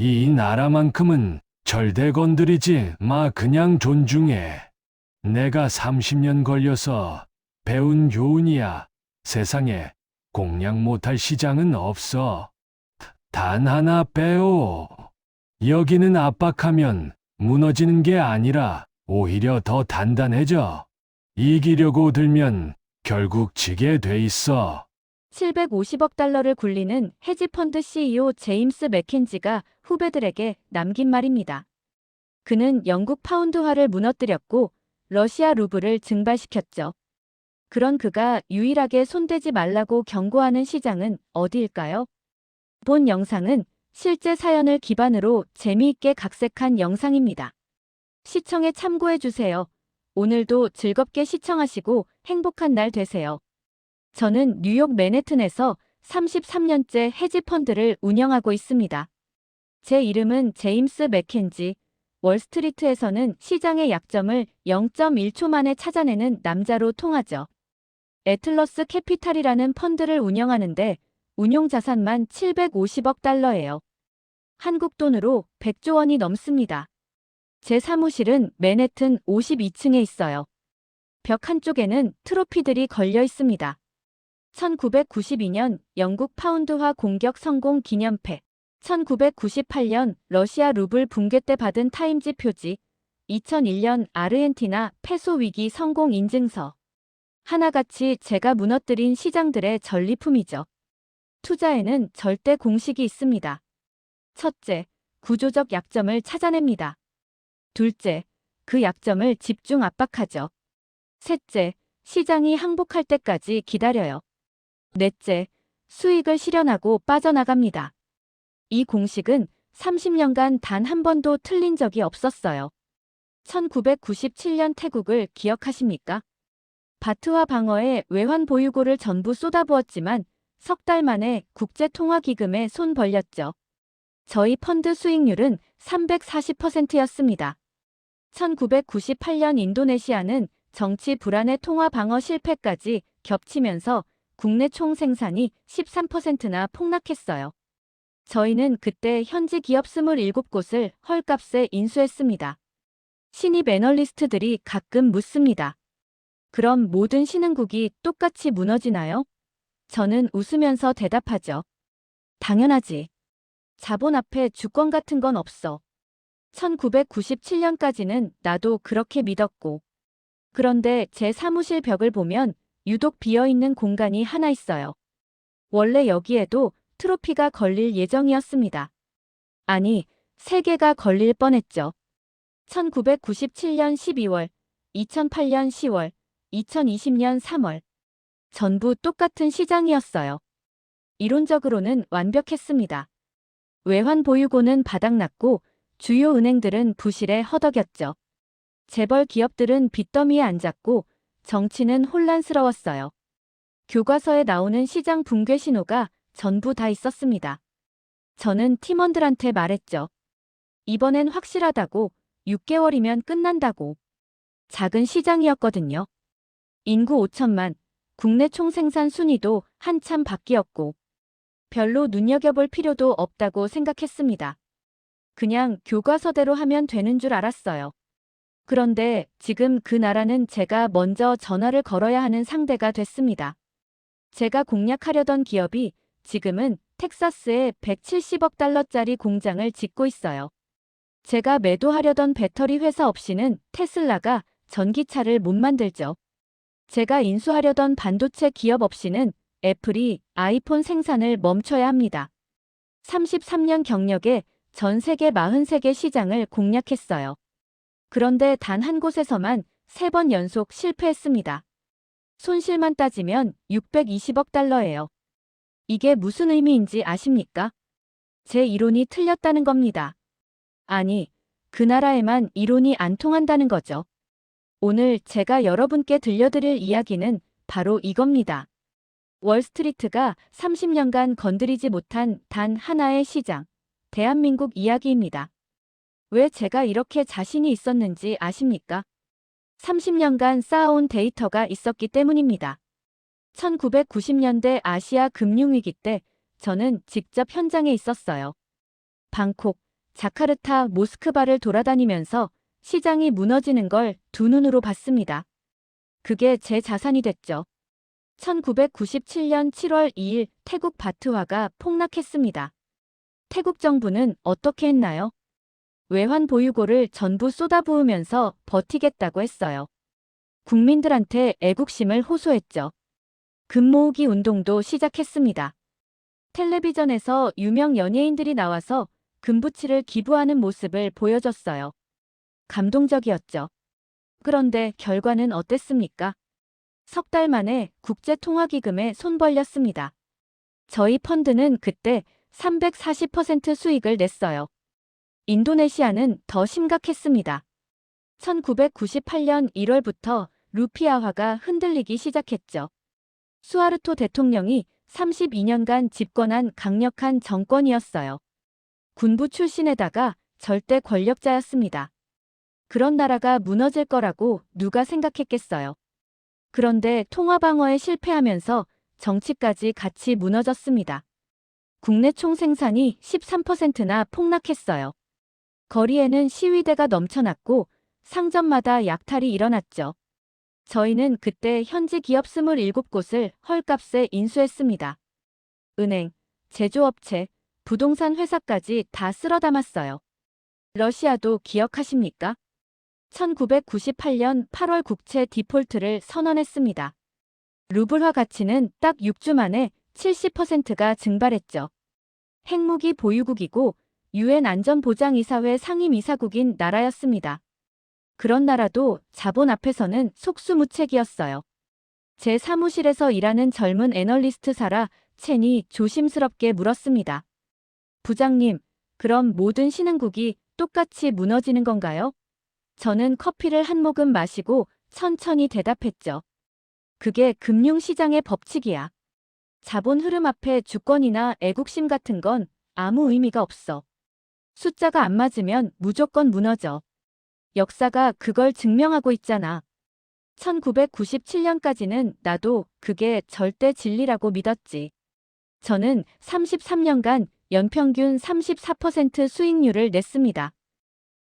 이 나라만큼은 절대 건드리지 마 그냥 존중해. 내가 30년 걸려서 배운 교훈이야. 세상에 공략 못할 시장은 없어. 단 하나 빼오. 여기는 압박하면 무너지는 게 아니라 오히려 더 단단해져. 이기려고 들면 결국 지게 돼 있어. 750억 달러를 굴리는 헤지펀드 CEO 제임스 맥켄지가 후배들에게 남긴 말입니다. 그는 영국 파운드화를 무너뜨렸고 러시아 루블을 증발시켰죠. 그런 그가 유일하게 손대지 말라고 경고하는 시장은 어디일까요? 본 영상은 실제 사연을 기반으로 재미있게 각색한 영상입니다. 시청에 참고해주세요. 오늘도 즐겁게 시청하시고 행복한 날 되세요. 저는 뉴욕 맨해튼에서 33년째 헤지펀드를 운영하고 있습니다. 제 이름은 제임스 맥켄지. 월스트리트에서는 시장의 약점을 0.1초 만에 찾아내는 남자로 통하죠. 애틀러스 캐피탈이라는 펀드를 운영하는데 운용 자산만 750억 달러예요. 한국 돈으로 100조 원이 넘습니다. 제 사무실은 맨해튼 52층에 있어요. 벽 한쪽에는 트로피들이 걸려 있습니다. 1992년 영국 파운드화 공격 성공 기념패, 1998년 러시아 루블 붕괴 때 받은 타임지 표지, 2001년 아르헨티나 페소 위기 성공 인증서. 하나같이 제가 무너뜨린 시장들의 전리품이죠. 투자에는 절대 공식이 있습니다. 첫째, 구조적 약점을 찾아냅니다. 둘째, 그 약점을 집중 압박하죠. 셋째, 시장이 항복할 때까지 기다려요. 넷째, 수익을 실현하고 빠져나갑니다. 이 공식은 30년간 단 한 번도 틀린 적이 없었어요. 1997년 태국을 기억하십니까? 바트와 방어에 외환 보유고를 전부 쏟아부었지만 석 달 만에 국제통화기금에 손 벌렸죠. 저희 펀드 수익률은 340%였습니다. 1998년 인도네시아는 정치 불안의 통화 방어 실패까지 겹치면서 국내 총 생산이 13%나 폭락했어요. 저희는 그때 현지 기업 27곳을 헐값에 인수했습니다. 신입 애널리스트들이 가끔 묻습니다. 그럼 모든 신흥국이 똑같이 무너지나요? 저는 웃으면서 대답하죠. 당연하지. 자본 앞에 주권 같은 건 없어. 1997년까지는 나도 그렇게 믿었고. 그런데 제 사무실 벽을 보면 유독 비어있는 공간이 하나 있어요. 원래 여기에도 트로피가 걸릴 예정이었습니다. 아니, 세 개가 걸릴 뻔했죠. 1997년 12월, 2008년 10월, 2020년 3월. 전부 똑같은 시장이었어요. 이론적으로는 완벽했습니다. 외환 보유고는 바닥났고 주요 은행들은 부실에 허덕였죠. 재벌 기업들은 빚더미에 앉았고 정치는 혼란스러웠어요. 교과서에 나오는 시장 붕괴 신호가 전부 다 있었습니다. 저는 팀원들한테 말했죠. 이번엔 확실하다고 6개월이면 끝난다고. 작은 시장이었거든요. 인구 5천만, 국내 총생산 순위도 한참 바뀌었고 별로 눈여겨볼 필요도 없다고 생각했습니다. 그냥 교과서대로 하면 되는 줄 알았어요. 그런데 지금 그 나라는 제가 먼저 전화를 걸어야 하는 상대가 됐습니다. 제가 공략하려던 기업이 지금은 텍사스에 170억 달러짜리 공장을 짓고 있어요. 제가 매도하려던 배터리 회사 없이는 테슬라가 전기차를 못 만들죠. 제가 인수하려던 반도체 기업 없이는 애플이 아이폰 생산을 멈춰야 합니다. 33년 경력에 전 세계 43개 시장을 공략했어요. 그런데 단 한 곳에서만 세번 연속 실패했습니다. 손실만 따지면 620억 달러예요. 이게 무슨 의미인지 아십니까? 제 이론이 틀렸다는 겁니다. 아니, 그 나라에만 이론이 안 통한다는 거죠. 오늘 제가 여러분께 들려드릴 이야기는 바로 이겁니다. 월스트리트가 30년간 건드리지 못한 단 하나의 시장, 대한민국 이야기입니다. 왜 제가 이렇게 자신이 있었는지 아십니까? 30년간 쌓아온 데이터가 있었기 때문입니다. 1990년대 아시아 금융위기 때 저는 직접 현장에 있었어요. 방콕, 자카르타, 모스크바를 돌아다니면서 시장이 무너지는 걸 두 눈으로 봤습니다. 그게 제 자산이 됐죠. 1997년 7월 2일 태국 바트화가 폭락했습니다. 태국 정부는 어떻게 했나요? 외환 보유고를 전부 쏟아부으면서 버티겠다고 했어요. 국민들한테 애국심을 호소했죠. 금 모으기 운동도 시작했습니다. 텔레비전에서 유명 연예인들이 나와서 금부치를 기부하는 모습을 보여줬어요. 감동적이었죠. 그런데 결과는 어땠습니까? 석 달 만에 국제통화기금에 손 벌렸습니다. 저희 펀드는 그때 340% 수익을 냈어요. 인도네시아는 더 심각했습니다. 1998년 1월부터 루피아화가 흔들리기 시작했죠. 수하르토 대통령이 32년간 집권한 강력한 정권이었어요. 군부 출신에다가 절대 권력자였습니다. 그런 나라가 무너질 거라고 누가 생각했겠어요. 그런데 통화방어에 실패하면서 정치까지 같이 무너졌습니다. 국내 총 생산이 13%나 폭락했어요. 거리에는 시위대가 넘쳐났고 상점마다 약탈이 일어났죠. 저희는 그때 현지 기업 27곳을 헐값에 인수했습니다. 은행, 제조업체, 부동산 회사까지 다 쓸어 담았어요. 러시아도 기억하십니까? 1998년 8월 국채 디폴트를 선언했습니다. 루블화 가치는 딱 6주 만에 70%가 증발했죠. 핵무기 보유국이고 유엔 안전보장이사회 상임이사국인 나라였습니다. 그런 나라도 자본 앞에서는 속수무책이었어요. 제 사무실에서 일하는 젊은 애널리스트 사라 첸이 조심스럽게 물었습니다. 부장님, 그럼 모든 신흥국이 똑같이 무너지는 건가요? 저는 커피를 한 모금 마시고 천천히 대답했죠. 그게 금융시장의 법칙이야. 자본 흐름 앞에 주권이나 애국심 같은 건 아무 의미가 없어. 숫자가 안 맞으면 무조건 무너져. 역사가 그걸 증명하고 있잖아. 1997년까지는 나도 그게 절대 진리라고 믿었지. 저는 33년간 연평균 34% 수익률을 냈습니다.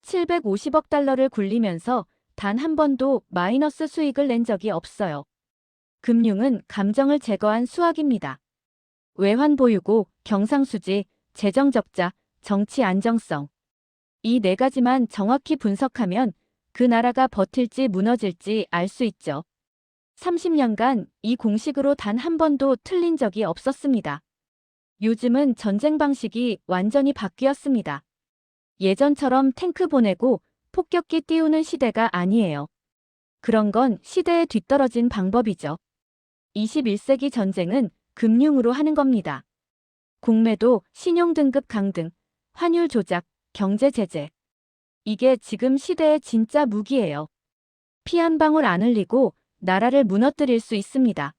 750억 달러를 굴리면서 단 한 번도 마이너스 수익을 낸 적이 없어요. 금융은 감정을 제거한 수학입니다. 외환 보유고, 경상수지, 재정 적자, 정치 안정성. 이 네 가지만 정확히 분석하면 그 나라가 버틸지 무너질지 알 수 있죠. 30년간 이 공식으로 단 한 번도 틀린 적이 없었습니다. 요즘은 전쟁 방식이 완전히 바뀌었습니다. 예전처럼 탱크 보내고 폭격기 띄우는 시대가 아니에요. 그런 건 시대에 뒤떨어진 방법이죠. 21세기 전쟁은 금융으로 하는 겁니다. 공매도, 신용등급 강등, 환율 조작, 경제 제재. 이게 지금 시대의 진짜 무기예요. 피 한 방울 안 흘리고 나라를 무너뜨릴 수 있습니다.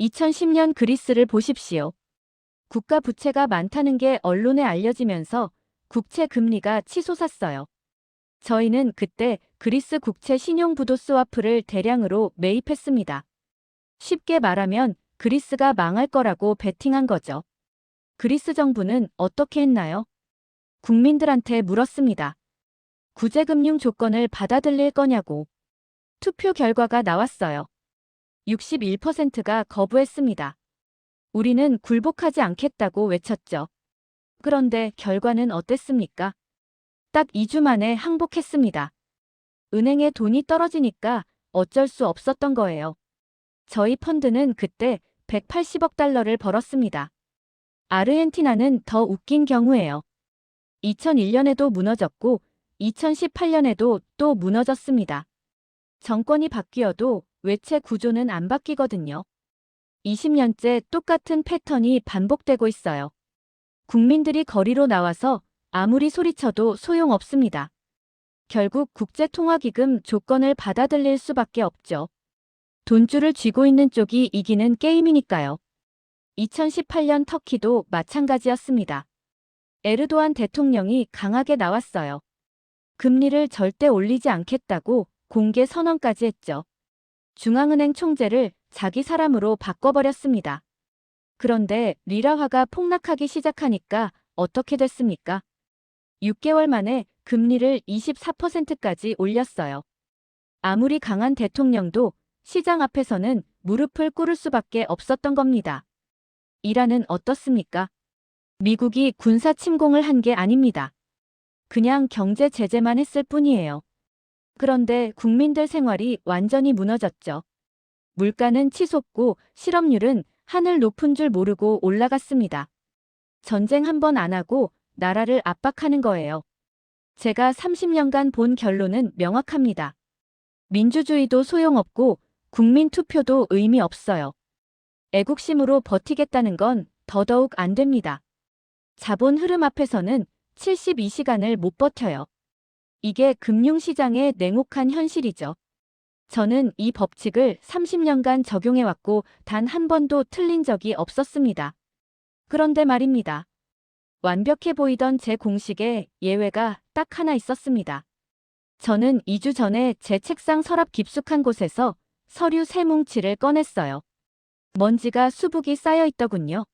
2010년 그리스를 보십시오. 국가 부채가 많다는 게 언론에 알려지면서 국채 금리가 치솟았어요. 저희는 그때 그리스 국채 신용 부도 스와프를 대량으로 매입했습니다. 쉽게 말하면 그리스가 망할 거라고 베팅한 거죠. 그리스 정부는 어떻게 했나요? 국민들한테 물었습니다. 구제금융 조건을 받아들일 거냐고. 투표 결과가 나왔어요. 61%가 거부했습니다. 우리는 굴복하지 않겠다고 외쳤죠. 그런데 결과는 어땠습니까? 딱 2주 만에 항복했습니다. 은행에 돈이 떨어지니까 어쩔 수 없었던 거예요. 저희 펀드는 그때 180억 달러를 벌었습니다. 아르헨티나는 더 웃긴 경우예요. 2001년에도 무너졌고 2018년에도 또 무너졌습니다. 정권이 바뀌어도 외채 구조는 안 바뀌거든요. 20년째 똑같은 패턴이 반복되고 있어요. 국민들이 거리로 나와서 아무리 소리쳐도 소용없습니다. 결국 국제통화기금 조건을 받아들일 수밖에 없죠. 돈줄을 쥐고 있는 쪽이 이기는 게임이니까요. 2018년 터키도 마찬가지였습니다. 에르도안 대통령이 강하게 나왔어요. 금리를 절대 올리지 않겠다고 공개 선언까지 했죠. 중앙은행 총재를 자기 사람으로 바꿔버렸습니다. 그런데 리라화가 폭락하기 시작하니까 어떻게 됐습니까? 6개월 만에 금리를 24%까지 올렸어요. 아무리 강한 대통령도 시장 앞에서는 무릎을 꿇을 수밖에 없었던 겁니다. 이란은 어떻습니까? 미국이 군사 침공을 한 게 아닙니다. 그냥 경제 제재만 했을 뿐이에요. 그런데 국민들 생활이 완전히 무너졌죠. 물가는 치솟고 실업률은 하늘 높은 줄 모르고 올라갔습니다. 전쟁 한 번 안 하고 나라를 압박하는 거예요. 제가 30년간 본 결론은 명확합니다. 민주주의도 소용없고 국민 투표도 의미 없어요. 애국심으로 버티겠다는 건 더더욱 안 됩니다. 자본 흐름 앞에서는 72시간을 못 버텨요. 이게 금융시장의 냉혹한 현실이죠. 저는 이 법칙을 30년간 적용해왔고 단 한 번도 틀린 적이 없었습니다. 그런데 말입니다. 완벽해 보이던 제 공식에 예외가 딱 하나 있었습니다. 저는 2주 전에 제 책상 서랍 깊숙한 곳에서 서류 세 뭉치를 꺼냈어요. 먼지가 수북이 쌓여 있더군요.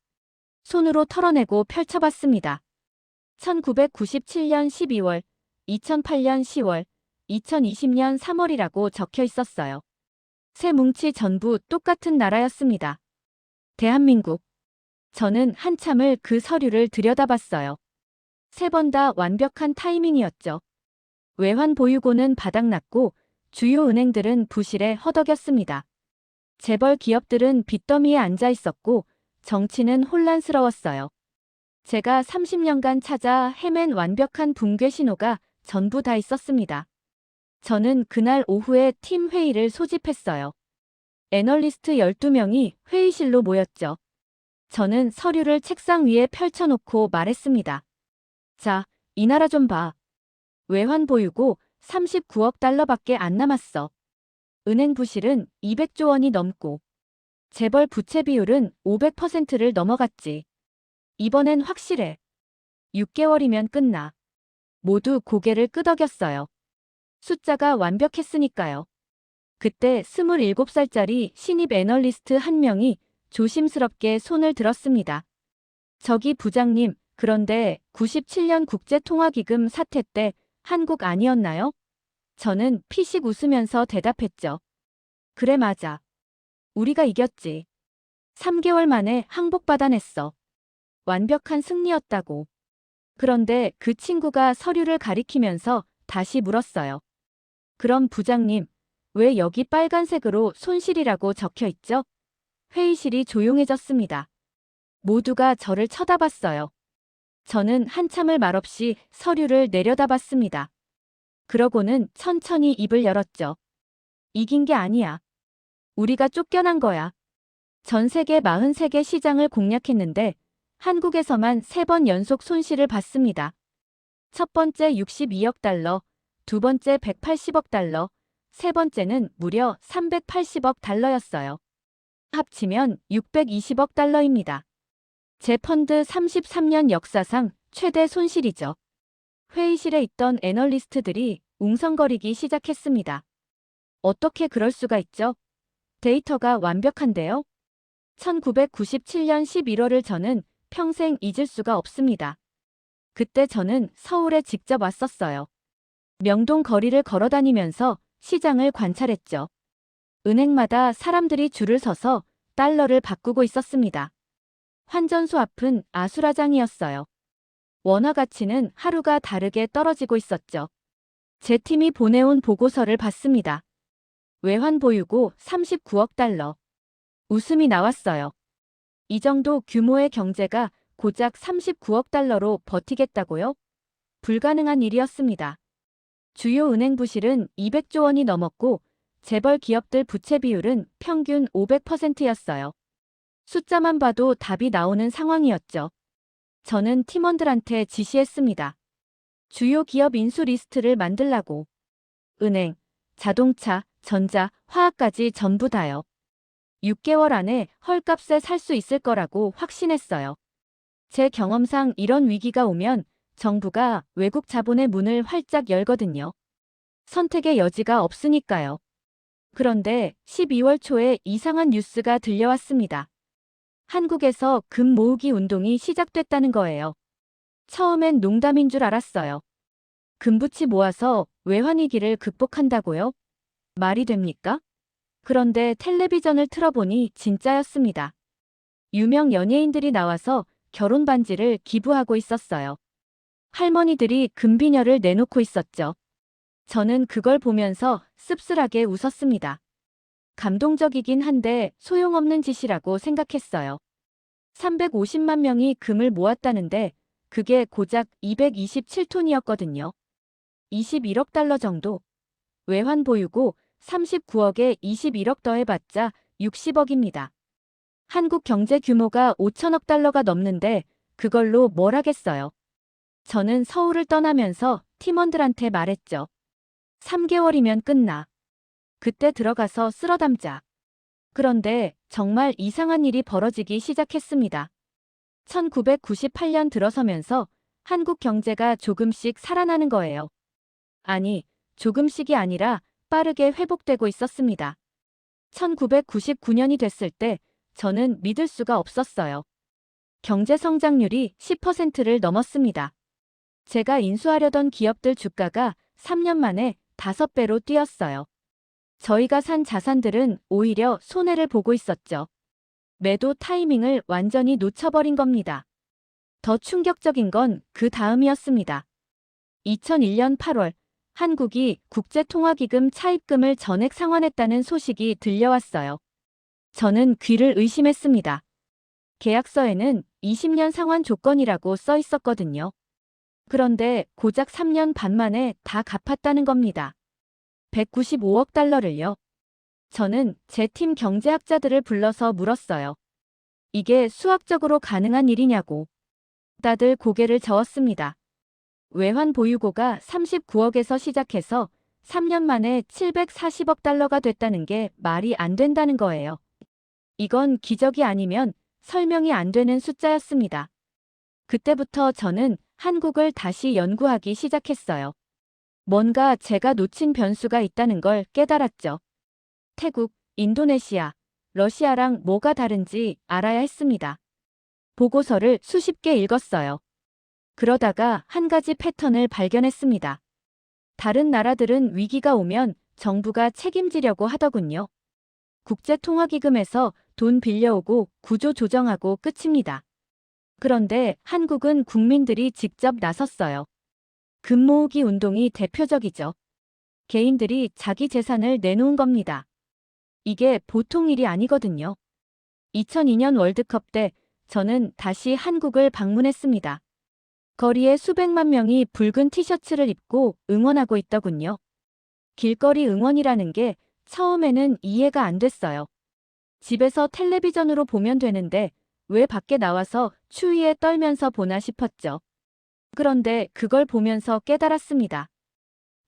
손으로 털어내고 펼쳐봤습니다. 1997년 12월, 2008년 10월, 2020년 3월이라고 적혀 있었어요. 세 뭉치 전부 똑같은 나라였습니다. 대한민국. 저는 한참을 그 서류를 들여다봤어요. 세 번 다 완벽한 타이밍이었죠. 외환 보유고는 바닥났고 주요 은행들은 부실에 허덕였습니다. 재벌 기업들은 빚더미에 앉아 있었고 정치는 혼란스러웠어요. 제가 30년간 찾아 헤맨 완벽한 붕괴 신호가 전부 다 있었습니다. 저는 그날 오후에 팀 회의를 소집했어요. 애널리스트 12명이 회의실로 모였죠. 저는 서류를 책상 위에 펼쳐놓고 말했습니다. 자, 이 나라 좀 봐. 외환 보유고 39억 달러밖에 안 남았어. 은행 부실은 200조 원이 넘고 재벌 부채 비율은 500%를 넘어갔지. 이번엔 확실해. 6개월이면 끝나. 모두 고개를 끄덕였어요. 숫자가 완벽했으니까요. 그때 27살짜리 신입 애널리스트 한 명이 조심스럽게 손을 들었습니다. 저기 부장님, 그런데 97년 국제통화기금 사태 때 한국 아니었나요? 저는 피식 웃으면서 대답했죠. 그래 맞아. 우리가 이겼지. 3개월 만에 항복받아냈어. 완벽한 승리였다고. 그런데 그 친구가 서류를 가리키면서 다시 물었어요. 그럼 부장님, 왜 여기 빨간색으로 손실이라고 적혀 있죠? 회의실이 조용해졌습니다. 모두가 저를 쳐다봤어요. 저는 한참을 말없이 서류를 내려다봤습니다. 그러고는 천천히 입을 열었죠. 이긴 게 아니야. 우리가 쫓겨난 거야. 전 세계 43개 시장을 공략했는데 한국에서만 3번 연속 손실을 봤습니다. 첫 번째 62억 달러, 두 번째 180억 달러, 세 번째는 무려 380억 달러였어요. 합치면 620억 달러입니다. 제 펀드 33년 역사상 최대 손실이죠. 회의실에 있던 애널리스트들이 웅성거리기 시작했습니다. 어떻게 그럴 수가 있죠? 데이터가 완벽한데요? 1997년 11월을 저는 평생 잊을 수가 없습니다. 그때 저는 서울에 직접 왔었어요. 명동 거리를 걸어 다니면서 시장을 관찰했죠. 은행마다 사람들이 줄을 서서 달러를 바꾸고 있었습니다. 환전소 앞은 아수라장이었어요. 원화 가치는 하루가 다르게 떨어지고 있었죠. 제 팀이 보내온 보고서를 봤습니다. 외환 보유고 39억 달러. 웃음이 나왔어요. 이 정도 규모의 경제가 고작 39억 달러로 버티겠다고요? 불가능한 일이었습니다. 주요 은행 부실은 200조 원이 넘었고 재벌 기업들 부채 비율은 평균 500%였어요. 숫자만 봐도 답이 나오는 상황이었죠. 저는 팀원들한테 지시했습니다. 주요 기업 인수 리스트를 만들라고. 은행, 자동차, 전자, 화학까지 전부 다요. 6개월 안에 헐값에 살 수 있을 거라고 확신했어요. 제 경험상 이런 위기가 오면 정부가 외국 자본의 문을 활짝 열거든요. 선택의 여지가 없으니까요. 그런데 12월 초에 이상한 뉴스가 들려왔습니다. 한국에서 금 모으기 운동이 시작됐다는 거예요. 처음엔 농담인 줄 알았어요. 금붙이 모아서 외환위기를 극복한다고요? 말이 됩니까? 그런데 텔레비전을 틀어보니 진짜였습니다. 유명 연예인들이 나와서 결혼 반지를 기부하고 있었어요. 할머니들이 금비녀를 내놓고 있었죠. 저는 그걸 보면서 씁쓸하게 웃었습니다. 감동적이긴 한데 소용없는 짓이라고 생각했어요. 350만 명이 금을 모았다는데 그게 고작 227톤이었거든요. 21억 달러 정도. 외환 보유고 39억에 21억 더해봤자 60억입니다. 한국 경제 규모가 5천억 달러가 넘는데 그걸로 뭘 하겠어요. 저는 서울을 떠나면서 팀원들한테 말했죠. 3개월이면 끝나. 그때 들어가서 쓸어 담자. 그런데 정말 이상한 일이 벌어지기 시작했습니다. 1998년 들어서면서 한국 경제가 조금씩 살아나는 거예요. 아니, 조금씩이 아니라 빠르게 회복되고 있었습니다. 1999년이 됐을 때 저는 믿을 수가 없었어요. 경제 성장률이 10%를 넘었습니다. 제가 인수하려던 기업들 주가가 3년 만에 5배로 뛰었어요. 저희가 산 자산들은 오히려 손해를 보고 있었죠. 매도 타이밍을 완전히 놓쳐버린 겁니다. 더 충격적인 건 그 다음이었습니다. 2001년 8월 한국이 국제통화기금 차입금을 전액 상환했다는 소식이 들려왔어요. 저는 귀를 의심했습니다. 계약서에는 20년 상환 조건이라고 써 있었거든요. 그런데 고작 3년 반 만에 다 갚았다는 겁니다. 195억 달러를요. 저는 제 팀 경제학자들을 불러서 물었어요. 이게 수학적으로 가능한 일이냐고. 다들 고개를 저었습니다. 외환 보유고가 39억에서 시작해서 3년 만에 740억 달러가 됐다는 게 말이 안 된다는 거예요. 이건 기적이 아니면 설명이 안 되는 숫자였습니다. 그때부터 저는 한국을 다시 연구하기 시작했어요. 뭔가 제가 놓친 변수가 있다는 걸 깨달았죠. 태국, 인도네시아, 러시아랑 뭐가 다른지 알아야 했습니다. 보고서를 수십 개 읽었어요. 그러다가 한 가지 패턴을 발견했습니다. 다른 나라들은 위기가 오면 정부가 책임지려고 하더군요. 국제통화기금에서 돈 빌려오고 구조 조정하고 끝입니다. 그런데 한국은 국민들이 직접 나섰어요. 금 모으기 운동이 대표적이죠. 개인들이 자기 재산을 내놓은 겁니다. 이게 보통 일이 아니거든요. 2002년 월드컵 때 저는 다시 한국을 방문했습니다. 거리에 수백만 명이 붉은 티셔츠를 입고 응원하고 있더군요. 길거리 응원이라는 게 처음에는 이해가 안 됐어요. 집에서 텔레비전으로 보면 되는데 왜 밖에 나와서 추위에 떨면서 보나 싶었죠. 그런데 그걸 보면서 깨달았습니다.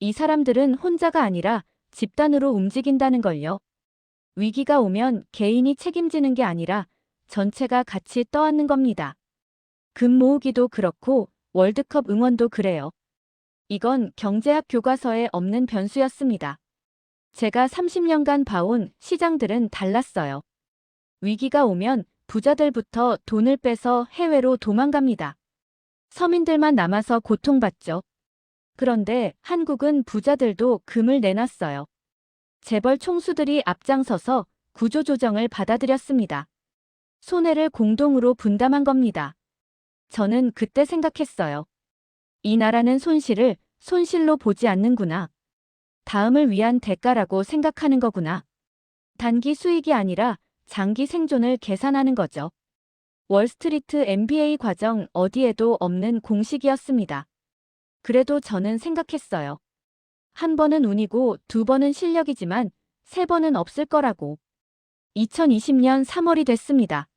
이 사람들은 혼자가 아니라 집단으로 움직인다는 걸요. 위기가 오면 개인이 책임지는 게 아니라 전체가 같이 떠안는 겁니다. 금 모으기도 그렇고 월드컵 응원도 그래요. 이건 경제학 교과서에 없는 변수였습니다. 제가 30년간 봐온 시장들은 달랐어요. 위기가 오면 부자들부터 돈을 빼서 해외로 도망갑니다. 서민들만 남아서 고통받죠. 그런데 한국은 부자들도 금을 내놨어요. 재벌 총수들이 앞장서서 구조조정을 받아들였습니다. 손해를 공동으로 분담한 겁니다. 저는 그때 생각했어요. 이 나라는 손실을 손실로 보지 않는구나. 다음을 위한 대가라고 생각하는 거구나. 단기 수익이 아니라 장기 생존을 계산하는 거죠. 월스트리트 MBA 과정 어디에도 없는 공식이었습니다. 그래도 저는 생각했어요. 한 번은 운이고 두 번은 실력이지만 세 번은 없을 거라고. 2020년 3월이 됐습니다.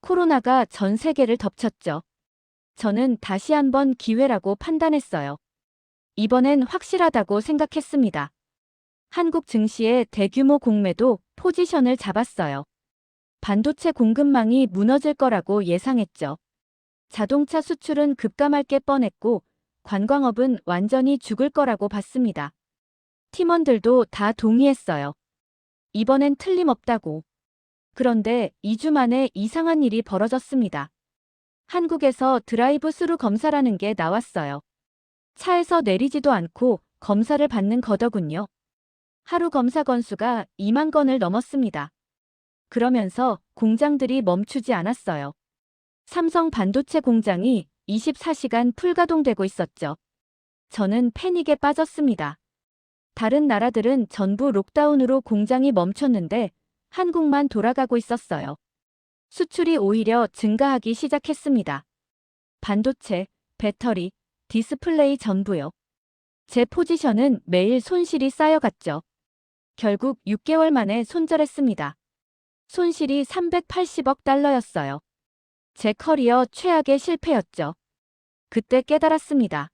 코로나가 전 세계를 덮쳤죠. 저는 다시 한번 기회라고 판단했어요. 이번엔 확실하다고 생각했습니다. 한국 증시의 대규모 공매도 포지션을 잡았어요. 반도체 공급망이 무너질 거라고 예상했죠. 자동차 수출은 급감할 게 뻔했고 관광업은 완전히 죽을 거라고 봤습니다. 팀원들도 다 동의했어요. 이번엔 틀림없다고. 그런데 2주 만에 이상한 일이 벌어졌습니다. 한국에서 드라이브 스루 검사라는 게 나왔어요. 차에서 내리지도 않고 검사를 받는 거더군요. 하루 검사 건수가 2만 건을 넘었습니다. 그러면서 공장들이 멈추지 않았어요. 삼성 반도체 공장이 24시간 풀가동되고 있었죠. 저는 패닉에 빠졌습니다. 다른 나라들은 전부 록다운으로 공장이 멈췄는데 한국만 돌아가고 있었어요. 수출이 오히려 증가하기 시작했습니다. 반도체, 배터리, 디스플레이 전부요. 제 포지션은 매일 손실이 쌓여갔죠. 결국 6개월 만에 손절했습니다. 손실이 380억 달러였어요. 제 커리어 최악의 실패였죠. 그때 깨달았습니다.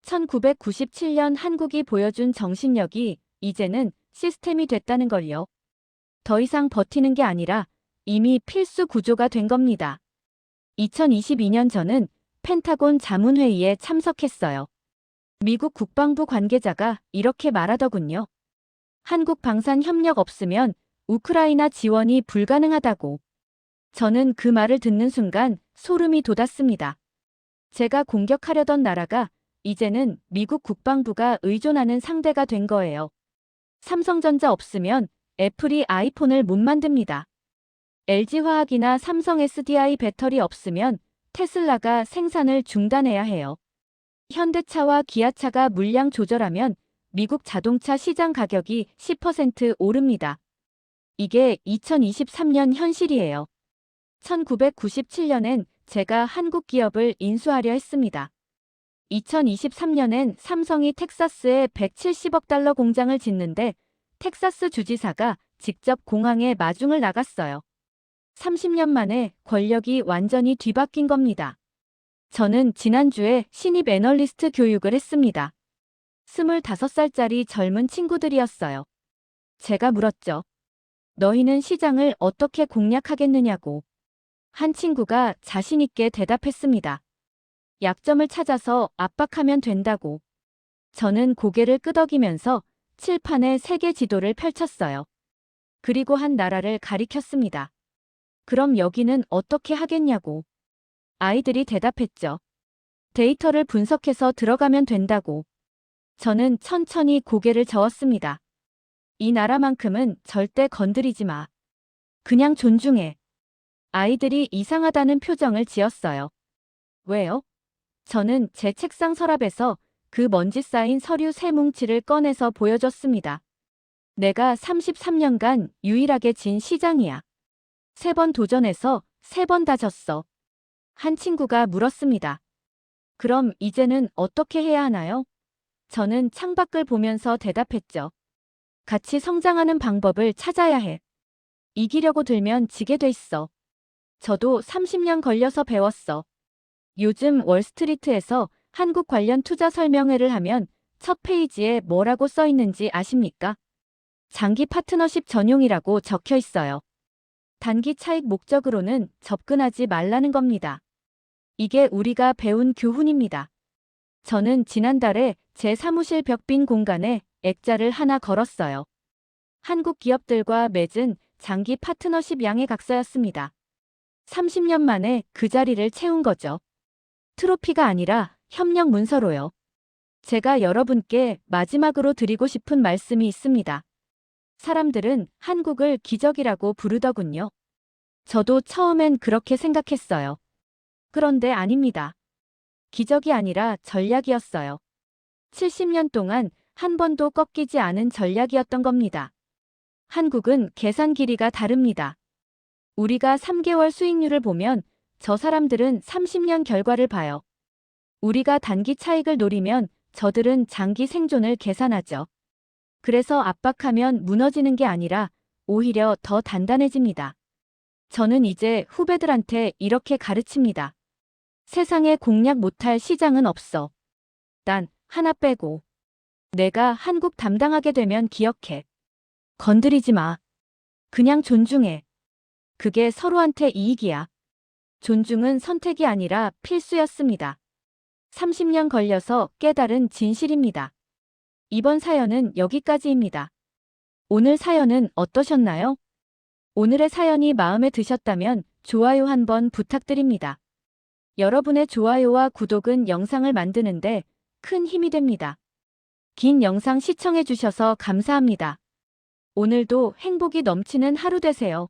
1997년 한국이 보여준 정신력이 이제는 시스템이 됐다는 걸요. 더 이상 버티는 게 아니라 이미 필수 구조가 된 겁니다. 2022년 저는 펜타곤 자문회의에 참석했어요. 미국 국방부 관계자가 이렇게 말하더군요. 한국 방산 협력 없으면 우크라이나 지원이 불가능하다고. 저는 그 말을 듣는 순간 소름이 돋았습니다. 제가 공격하려던 나라가 이제는 미국 국방부가 의존하는 상대가 된 거예요. 삼성전자 없으면 애플이 아이폰을 못 만듭니다. LG화학이나 삼성 SDI 배터리 없으면 테슬라가 생산을 중단해야 해요. 현대차와 기아차가 물량 조절하면 미국 자동차 시장 가격이 10% 오릅니다. 이게 2023년 현실이에요. 1997년엔 제가 한국 기업을 인수하려 했습니다. 2023년엔 삼성이 텍사스에 170억 달러 공장을 짓는데 텍사스 주지사가 직접 공항에 마중을 나갔어요. 30년 만에 권력이 완전히 뒤바뀐 겁니다. 저는 지난주에 신입 애널리스트 교육을 했습니다. 25살짜리 젊은 친구들이었어요. 제가 물었죠. 너희는 시장을 어떻게 공략하겠느냐고. 한 친구가 자신있게 대답했습니다. 약점을 찾아서 압박하면 된다고. 저는 고개를 끄덕이면서 칠판에 세계 지도를 펼쳤어요. 그리고 한 나라를 가리켰습니다. 그럼 여기는 어떻게 하겠냐고. 아이들이 대답했죠. 데이터를 분석해서 들어가면 된다고. 저는 천천히 고개를 저었습니다. 이 나라만큼은 절대 건드리지 마. 그냥 존중해. 아이들이 이상하다는 표정을 지었어요. 왜요? 저는 제 책상 서랍에서 그 먼지 쌓인 서류 세 뭉치를 꺼내서 보여줬습니다. 내가 33년간 유일하게 진 시장이야. 세 번 도전해서 세 번 다 졌어. 한 친구가 물었습니다. 그럼 이제는 어떻게 해야 하나요? 저는 창밖을 보면서 대답했죠. 같이 성장하는 방법을 찾아야 해. 이기려고 들면 지게 돼 있어. 저도 30년 걸려서 배웠어. 요즘 월스트리트에서 한국 관련 투자 설명회를 하면 첫 페이지에 뭐라고 써 있는지 아십니까? 장기 파트너십 전용이라고 적혀 있어요. 단기 차익 목적으로는 접근하지 말라는 겁니다. 이게 우리가 배운 교훈입니다. 저는 지난달에 제 사무실 벽빈 공간에 액자를 하나 걸었어요. 한국 기업들과 맺은 장기 파트너십 양의 각서였습니다. 30년 만에 그 자리를 채운 거죠. 트로피가 아니라 협력 문서로요. 제가 여러분께 마지막으로 드리고 싶은 말씀이 있습니다. 사람들은 한국을 기적이라고 부르더군요. 저도 처음엔 그렇게 생각했어요. 그런데 아닙니다. 기적이 아니라 전략이었어요. 70년 동안 한 번도 꺾이지 않은 전략이었던 겁니다. 한국은 계산 길이가 다릅니다. 우리가 3개월 수익률을 보면 저 사람들은 30년 결과를 봐요. 우리가 단기 차익을 노리면 저들은 장기 생존을 계산하죠. 그래서 압박하면 무너지는 게 아니라 오히려 더 단단해집니다. 저는 이제 후배들한테 이렇게 가르칩니다. 세상에 공략 못할 시장은 없어. 단 하나 빼고. 내가 한국 담당하게 되면 기억해. 건드리지 마. 그냥 존중해. 그게 서로한테 이익이야. 존중은 선택이 아니라 필수였습니다. 30년 걸려서 깨달은 진실입니다. 이번 사연은 여기까지입니다. 오늘 사연은 어떠셨나요? 오늘의 사연이 마음에 드셨다면 좋아요 한번 부탁드립니다. 여러분의 좋아요와 구독은 영상을 만드는데 큰 힘이 됩니다. 긴 영상 시청해주셔서 감사합니다. 오늘도 행복이 넘치는 하루 되세요.